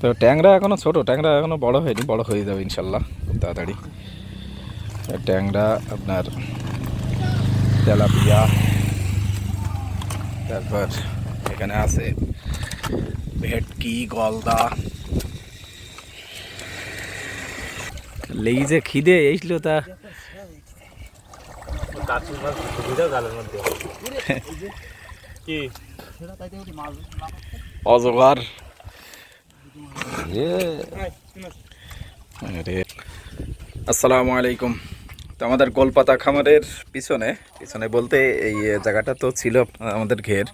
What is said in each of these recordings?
তো ট্যাংরা এখনও ছোটো ট্যাংরা এখনও বড় হয়নি বড় হয়ে যাবে ইনশাল্লাহ খুব তাড়াতাড়ি ট্যাংরা আপনার তেলাপিয়া তারপর এখানে আছে ভেটকি গলদা। লেই যে খিদে এইছিল তা। অজগর। আসসালামু আলাইকুম। তো আমাদের গোলপাতা খামারের পিছনে পিছনে বলতে এই জায়গাটা তো ছিল আমাদের ঘের।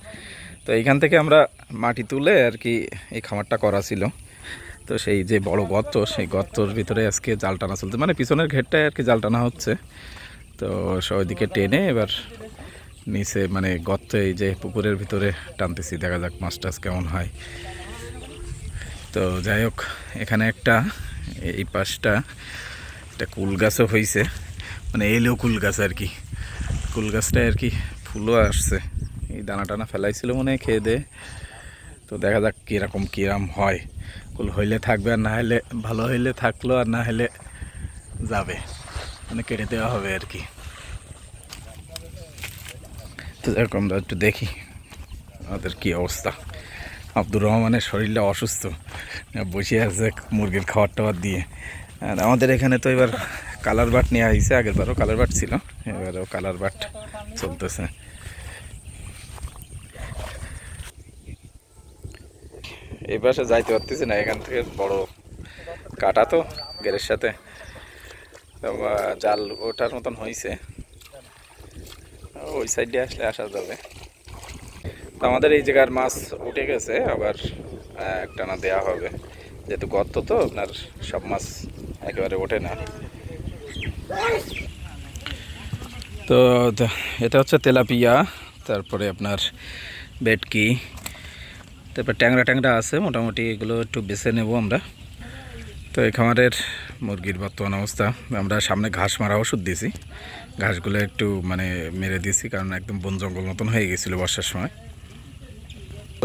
তো এইখান থেকে আমরা মাটি তুলে আর কি এই খামারটা করা ছিল। তো সেই যে বড় গর্ত, সেই গর্তর ভিতরে আজকে জাল টানা চলছে মানে পিছনের ঘেরটায় আর কি জাল টানা হচ্ছে। তো ওইদিকে টেনে এবার নিচে মানে গর্তে এই যে পুকুরের ভিতরে টানতেছি। দেখা যাক মাছ টাছ কেমন হয়। তো যাই হোক, এখানে একটা, এই পাশটা একটা কুল গাছও হয়েছে মানে এলো কুল গাছ আর কি। কুল গাছটায় আর কি ফুলও আসছে। এই দানা টানা ফেলাইছিল মনে হয় খেয়ে দে। তো দেখা যাক কীরকম কীরকম হয়। কুল হইলে থাকবে আর না হলে ভালো হইলে থাকল আর না হলে যাবে। মানে কেটে দেওয়া হবে আর কি। তো হোক একটু দেখি আমাদের কী অবস্থা। আব্দুর রহমানের শরীরটা অসুস্থ। বসে আছে মুরগির খাবার টাবার দিয়ে। আর আমাদের এখানে তো এবার কালার বাট নেওয়া হয়েছে, আগের বারও কালার বাট ছিল, এবারও কালার বাট চলতেছে। এই পাশে যাইতে পারতেছি না, এখান থেকে বড় কাটা তো গেরের সাথে। জাল ওঠার মতন হয়েছে ওই সাইডে আসলে আসা যাবে। তো আমাদের এই জায়গার মাছ উঠে গেছে, আবার একটানা দেওয়া হবে। যেহেতু গর্ত তো, আপনার সব মাছ একেবারে ওঠে না। তো এটা হচ্ছে তেলাপিয়া, তারপরে আপনার বেটকি তারপর ট্যাংরা ট্যাংরা আছে, মোটামুটি এগুলো একটু বেছে নেব আমরা। তো এই খামারের মুরগির বর্তমান অবস্থা, আমরা সামনে ঘাস মারা ওষুধ দিয়েছি। ঘাসগুলো একটু মানে মেরে দিয়েছি, কারণ একদম বন জঙ্গল মতন হয়ে গেছিল বর্ষার সময়।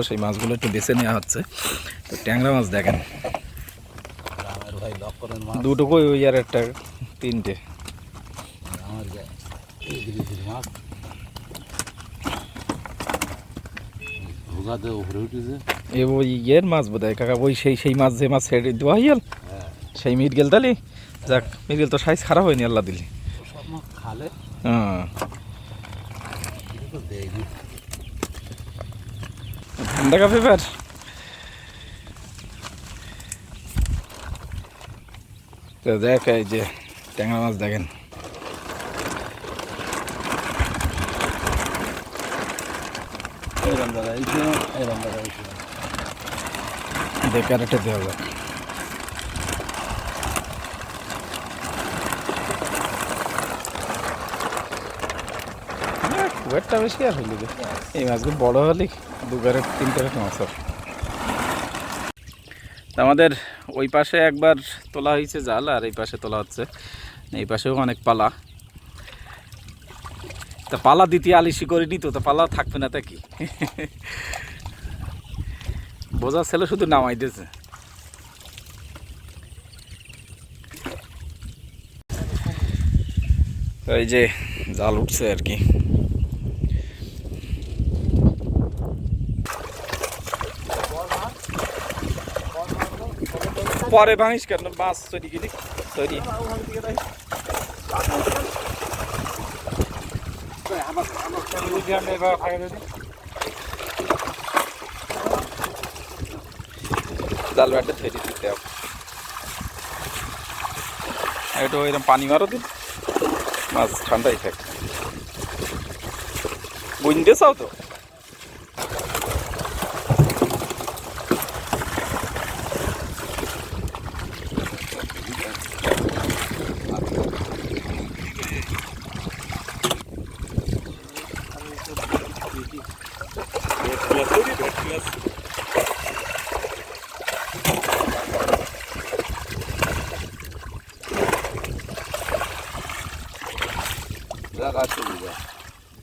সেই মাছগুলো একটু বেছে নেওয়া হচ্ছে। তো ট্যাংরা মাছ দেখেন। দুটো কই ওই আর একটা তিনটে। এইদিকে মাছ। ভোগাতে উপরে উঠেছে। এ ওই ইয়ের মাছ বোধ হয় কাকা ওই সেই সেই মাছ যে মাছ ছেড়ে দেওয়া হইয়াল? হ্যাঁ। সেই মিট গেল তালি? যাক মিট গেল তো সাইজ খারাপ হয়নি আল্লাহ দিলি। হ্যাঁ। এটা পেপার তো দেখ এই যে ট্যাংরা মাছ দেখেন দেখে আর একটা দেওয়া যাক খুব বেশি আর হইল এই মাছগুলো বড় হলে দু ক্যারেট তিন ক্যারেট মাছ আমাদের ওই পাশে একবার তোলা হয়েছে জাল আর এই পাশে তোলা হচ্ছে। এই পাশেও অনেক পালা। তা পালা দ্বিতীয় আলিশি করিনি তো তা পালা থাকবে না তা কি? বোঝা ছেলে শুধু নামাই দিয়েছে। এই যে জাল উঠছে আর কি। পরে ভাঙিস কেন? মাছ তৈরি গেলি। তৈরি জাল ব্যাটে তৈরি দিতে হবে। একটু এরকম পানি মারো দিন মাছ ঠান্ডাই থাকে। বুঝতে চাও তো? Bye.